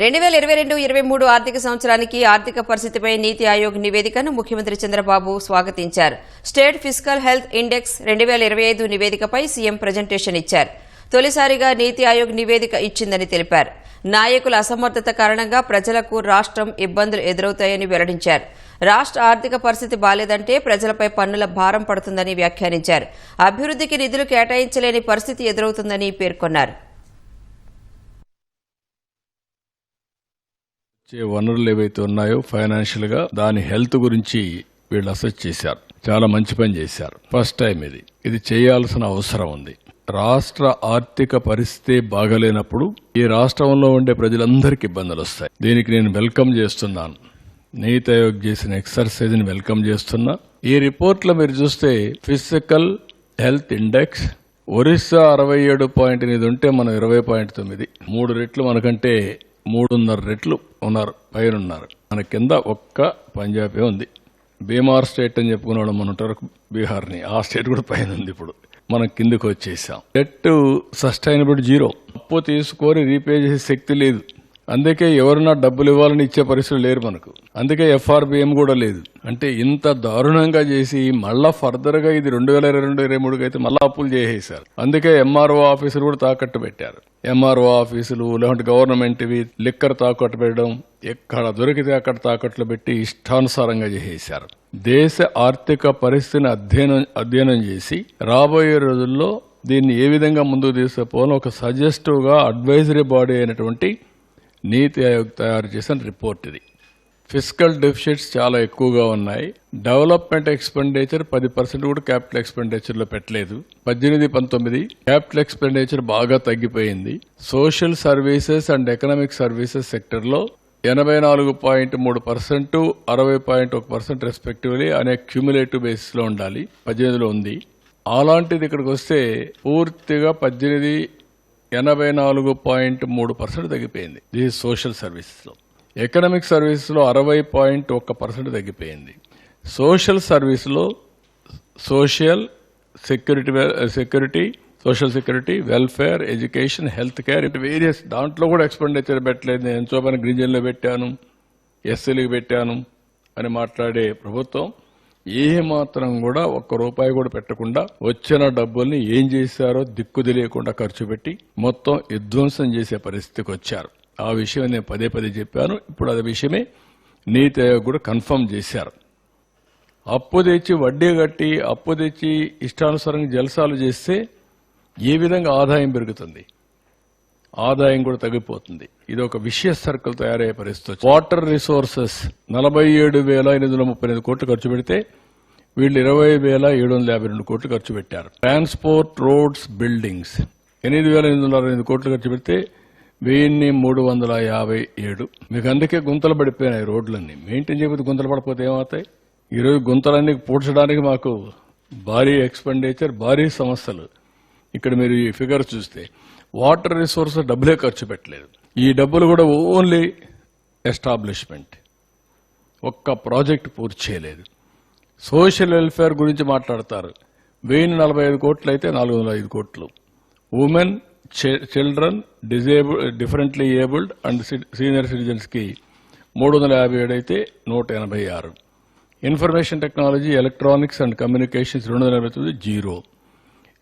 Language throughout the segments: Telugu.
రెండు వేల ఇరవై రెండు ఇరవై మూడు ఆర్థిక సంవత్సరానికి ఆర్థిక పరిస్థితిపై నీతి ఆయోగ్ నివేదికను ముఖ్యమంత్రి చంద్రబాబు స్వాగతించారు. స్టేట్ ఫిజికల్ హెల్త్ ఇండెక్స్ రెండు వేల ఇరవై ఐదు నివేదికపై సీఎం ప్రజెంటేషన్ ఇచ్చారు. తొలిసారిగా నీతి ఆయోగ్ నివేదిక ఇచ్చిందని తెలిపారు. నాయకుల అసమర్థత కారణంగా ప్రజలకు రాష్ట్రం ఇబ్బందులు ఎదురవుతాయని వెల్లడించారు. రాష్ట్ర ఆర్థిక పరిస్థితి బాలేదంటే ప్రజలపై పన్నుల భారం పడుతుందని వ్యాఖ్యానించారు. అభివృద్ధికి నిధులు కేటాయించలేని పరిస్థితి ఎదురవుతుందని పేర్కొన్నారు. వచ్చే వనరులు ఏవైతే ఉన్నాయో ఫైనాన్షియల్గా దాని హెల్త్ గురించి వీళ్ళు అసెస్ చేశారు. చాలా మంచి పని చేశారు. ఫస్ట్ టైం ఇది. ఇది చేయాల్సిన అవసరం ఉంది. రాష్ట్ర ఆర్థిక పరిస్థితి బాగలేనప్పుడు ఈ రాష్ట్రంలో ఉండే ప్రజలందరికీ ఇబ్బందులు వస్తాయి. దీనికి నేను వెల్కమ్ చేస్తున్నాను. నీతి ఆయోగ్ చేసిన ఎక్సర్సైజ్ని వెల్కమ్ చేస్తున్నా. ఈ రిపోర్ట్లో మీరు చూస్తే ఫిజికల్ హెల్త్ ఇండెక్స్ ఒరిస్సా అరవై ఏడు పాయింట్ ఎనిమిది ఉంటే మనం ఇరవై పాయింట్ తొమ్మిది. మూడు రెట్లు మనకంటే మూడున్నర రెట్లు ఉన్నారు పైన ఉన్నారు మన కింద ఒక్క పంజాబే ఉంది. బీమార్ స్టేట్ అని చెప్పుకున్నాడు మన ఉంటారు బీహార్ని. ఆ స్టేట్ కూడా పైన ఉంది ఇప్పుడు. మనం కిందకు వచ్చేసాం. Debt sustainable zero. అప్పు తీసుకొని రీపే చేసే శక్తి లేదు. అందుకే ఎవరన్నా డబ్బులు ఇవ్వాలని ఇచ్చే పరిస్థితులు లేరు మనకు. అందుకే ఎఫ్ఆర్బిఎం కూడా లేదు. అంటే ఇంత దారుణంగా చేసి మళ్ళా ఫర్దర్గా ఇది రెండు వేల ఇరవై రెండు ఇరవై మూడుకి అయితే మళ్ళీ అప్పులు చేసేసారు అందుకే ఎంఆర్ఓ ఆఫీసులు కూడా తాకట్టు పెట్టారు. ఎంఆర్ఓ ఆఫీసులు లేకుంటే గవర్నమెంట్ ఇవి లిక్కర్ తాకట్టు పెట్టడం ఎక్కడ దొరికితే అక్కడ తాకట్లు పెట్టి ఇష్టానుసారంగా చేసేశారు. దేశ ఆర్థిక పరిస్థితిని అధ్యయనం అధ్యయనం చేసి రాబోయే రోజుల్లో దీన్ని ఏ విధంగా ముందుకు తీసుకుపోవాలో ఒక సజెస్టివ్గా అడ్వైజరీ బాడీ అయినటువంటి నీతి ఆయోగ్ తయారు చేసిన రిపోర్ట్ ఇది. ఫిజికల్ డెఫిషిట్స్ చాలా ఎక్కువగా ఉన్నాయి. డెవలప్మెంట్ ఎక్స్పెండిచర్ పది పర్సెంట్ కూడా క్యాపిటల్ ఎక్స్పెండిచర్లో పెట్టలేదు. పద్దెనిమిది పంతొమ్మిది క్యాపిటల్ ఎక్స్పెండిచర్ బాగా తగ్గిపోయింది. Social services and economic services సెక్టర్లో ఎనభై నాలుగు పాయింట్ మూడు పర్సెంట్ అరవై పాయింట్ ఒక పర్సెంట్ రెస్పెక్టివ్లీ అనే క్యూములేటివ్ బేసిస్లో ఉండాలి. పద్దెనిమిదిలో ఉంది. అలాంటిది ఇక్కడికి వస్తే పూర్తిగా పద్దెనిమిది ఎనభై నాలుగు పాయింట్ మూడు పర్సెంట్ తగ్గిపోయింది. ఇది సోషల్ సర్వీసెస్లో ఎకనామిక్ సర్వీస్లో అరవై పాయింట్ ఒక్క పర్సెంట్ తగ్గిపోయింది. సోషల్ సర్వీస్లో social security security social security welfare education health care ఇటు వేరియస్ దాంట్లో కూడా ఎక్స్పెండిచర్ పెట్టలేదు. నేను ఎంతో పని గిరిజనులు పెట్టాను ఎస్సీలకు పెట్టాను అని మాట్లాడే ప్రభుత్వం ఏ మాత్రం కూడా ఒక్క రూపాయి కూడా పెట్టకుండా వచ్చిన డబ్బుల్ని ఏం చేశారో దిక్కు తెలియకుండా ఖర్చు పెట్టి మొత్తం విధ్వంసం చేసే పరిస్థితికి వచ్చారు. ఆ విషయం నేను పదే పదే చెప్పాను. ఇప్పుడు అదే విషయమే నీతి ఆయోగ్ కూడా కన్ఫర్మ్ చేశారు. అప్పు తెచ్చి వడ్డీ కట్టి అప్పు తెచ్చి ఇష్టానుసారంగా జలసాలు చేస్తే ఏ విధంగా ఆదాయం పెరుగుతుంది? ఆదాయం కూడా తగ్గిపోతుంది. ఇది ఒక విషయ సర్కిల్ తయారయ్యే పరిస్థితి వాటర్ రిసోర్సెస్ నలభై ఏడు వేల ఎనిమిది వందల ముప్పై ఎనిమిది కోట్లు ఖర్చు పెడితే వీళ్ళు ఇరవై వేల ఏడు వందల యాభై రెండు కోట్లు ఖర్చు పెట్టారు. ట్రాన్స్పోర్ట్ రోడ్స్ బిల్డింగ్స్ ఎనిమిది వేల ఎనిమిది వందల అరవై ఎనిమిది కోట్లు ఖర్చు పెడితే వెయ్యిన్ని మూడు వందల యాభై ఏడు. మీకు అందుకే గుంతలు పడిపోయినాయి రోడ్లన్నీ. మెయింటైన్ చేయకపోతే గుంతలు పడిపోతే ఏమవుతాయి? ఈరోజు గుంతలన్నీ పూడ్చడానికి మాకు భారీ ఎక్స్పెండిచర్ భారీ సమస్యలు. ఇక్కడ మీరు ఈ ఫిగర్ చూస్తే వాటర్ రిసోర్స్ డబ్బులే ఖర్చు పెట్టలేదు. ఈ డబ్బులు కూడా ఓన్లీ ఎస్టాబ్లిష్మెంట్. ఒక్క ప్రాజెక్ట్ పూర్తి చేయలేదు. సోషల్ వెల్ఫేర్ గురించి మాట్లాడతారు. వెయ్యి నలభై ఐదు కోట్లు అయితే నాలుగు వందల ఐదు కోట్లు. Women children disable differently abled and senior సిటిజన్స్కి మూడు వందల యాభై ఏడు అయితే నూట ఎనభై ఆరు. Information technology electronics and communications రెండు వందల ఎనభై తొమ్మిది జీరో.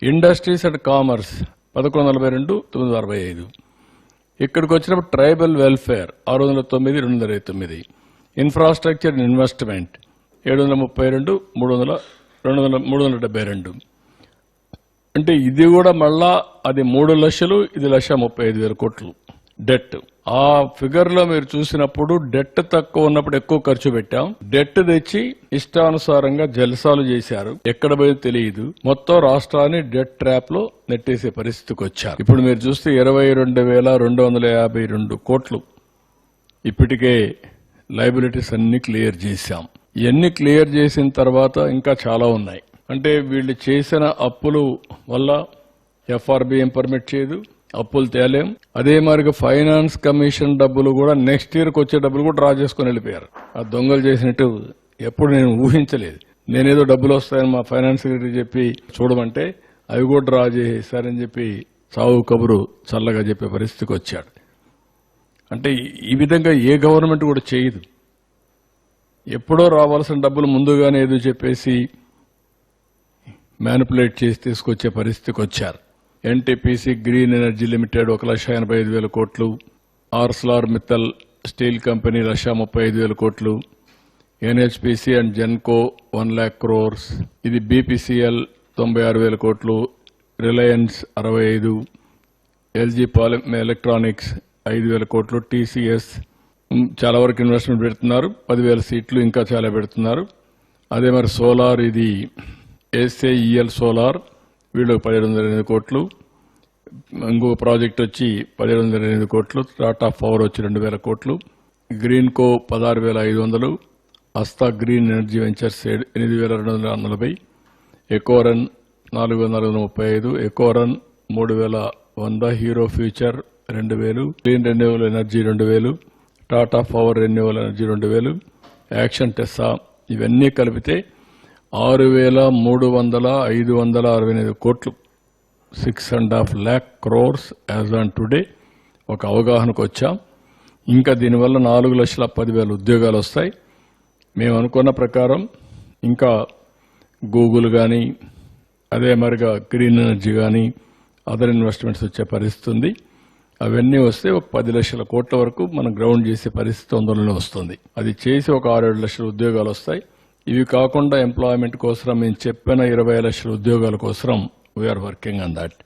ఇండస్ట్రీస్ అండ్ కామర్స్ పదకొండు నలభై రెండు తొమ్మిది వందల అరవై ఐదు. ఇక్కడికి వచ్చినప్పుడు ట్రైబల్ వెల్ఫేర్ ఆరు వందల తొమ్మిది రెండు వందల ఇరవై తొమ్మిది. ఇన్ఫ్రాస్ట్రక్చర్ అండ్ ఇన్వెస్ట్మెంట్ ఏడు వందల ముప్పై రెండు మూడు వందల రెండు వందల మూడు వందల డెబ్బై రెండు. అంటే ఇది కూడా మళ్ళా అది మూడు లక్షలు ఇది లక్ష ముప్పై ఐదు వేల కోట్లు డెట్. ఆ ఫిగర్లో మీరు చూసినప్పుడు డెట్ తక్కువ ఉన్నప్పుడు ఎక్కువ ఖర్చు పెట్టాం. డెట్ తెచ్చి ఇష్టానుసారంగా జలసాలు చేశారు. ఎక్కడ పోయి తెలియదు. మొత్తం రాష్ట్రాన్ని డెట్ ట్రాప్లో నెట్టేసే పరిస్థితికి వచ్చారు. ఇప్పుడు మీరు చూస్తే ఇరవై రెండు వేల రెండు వందల యాభై రెండు కోట్లు ఇప్పటికే లైబిలిటీస్ అన్ని క్లియర్ చేశాం. ఇవన్నీ క్లియర్ చేసిన తర్వాత ఇంకా చాలా ఉన్నాయి. అంటే వీళ్ళు చేసిన అప్పులు వల్ల ఎఫ్ఆర్బిఎం పర్మిట్ చేయదు అప్పులు తేలేం. అదే మరిగా ఫైనాన్స్ కమిషన్ డబ్బులు కూడా నెక్స్ట్ ఇయర్కి వచ్చే డబ్బులు కూడా డ్రా చేసుకుని వెళ్ళిపోయారు. ఆ దొంగలు చేసినట్టు ఎప్పుడు నేను ఊహించలేదు. నేనేదో డబ్బులు వస్తాయని మా ఫైనాన్స్ సెక్రటరీ చెప్పి చూడమంటే అవి కూడా డ్రా చేసేసారని చెప్పి చావు కబురు చల్లగా చెప్పే పరిస్థితికి వచ్చాడు. అంటే ఈ విధంగా ఏ గవర్నమెంట్ కూడా చేయదు. ఎప్పుడో రావాల్సిన డబ్బులు ముందుగానే ఏదో చెప్పేసి మ్యానిపులేట్ చేసి తీసుకొచ్చే పరిస్థితికి వచ్చారు. ఎన్టీపీసీ గ్రీన్ ఎనర్జీ లిమిటెడ్ ఒక లక్ష ఎనభై ఐదు వేల కోట్లు ఆర్స్లార్ మిత్తల్ స్టీల్ కంపెనీ లక్ష ముప్పై ఐదు వేల కోట్లు NHPC and Genco one lakh crores ఇది బీపీసీఎల్ తొంభై ఆరు వేల కోట్లు రిలయన్స్ అరవై ఐదు ఎల్జీ పాలి ఎలక్ట్రానిక్స్ ఐదు వేల కోట్లు టీసీఎస్ చాలా వరకు ఇన్వెస్ట్మెంట్ పెడుతున్నారు పదివేల సీట్లు ఇంకా చాలా పెడుతున్నారు. అదే మరి సోలార్ ఇది. ఎస్ఏఈఎల్ సోలార్ వీళ్ళు పదిహేడు వందల ఎనిమిది కోట్లు. ఇంకొక ప్రాజెక్ట్ వచ్చి పదిహేడు వందల ఎనిమిది కోట్లు. టాటా పవర్ వచ్చి రెండు వేల కోట్లు. గ్రీన్ కో పదహారు వేల ఐదు వందలు. అస్తా గ్రీన్ ఎనర్జీ వెంచర్స్ ఎనిమిది వేల రెండు వందల నలభై. ఎకోరన్ నాలుగు వందల నాలుగు వందల ముప్పై ఐదు. ఎకోరన్ మూడు వేల వంద. హీరో ఫ్యూచర్ రెండు వేలు. గ్రీన్ రెన్యూవల్ ఎనర్జీ రెండు వేలు. టాటా పవర్ రెన్యూవల్ ఎనర్జీ రెండు వేలు. యాక్షన్ టెస్సా ఇవన్నీ కలిపితే ఆరు వేల మూడు వందల ఐదు వందల అరవై ఎనిమిది కోట్లు. Six and half lakh crores as on today ఒక అవగాహనకు వచ్చాం. ఇంకా దీనివల్ల నాలుగు లక్షల పదివేల ఉద్యోగాలు వస్తాయి. మేము అనుకున్న ప్రకారం ఇంకా గూగుల్ కానీ అదే మరిగా గ్రీన్ ఎనర్జీ కానీ అదర్ ఇన్వెస్ట్మెంట్స్ వచ్చే పరిస్థితి ఉంది. అవన్నీ వస్తే ఒక పది లక్షల కోట్ల వరకు మనం గ్రౌండ్ చేసే పరిస్థితి తొందరలోనే వస్తుంది. అది చేసి ఒక ఆరేడు లక్షల ఉద్యోగాలు వస్తాయి. ఇవి కాకుండా ఎంప్లాయ్మెంట్ కోసం మేము చెప్పిన ఇరవై లక్షల ఉద్యోగాల కోసం వీఆర్ వర్కింగ్ ఆన్ దాట్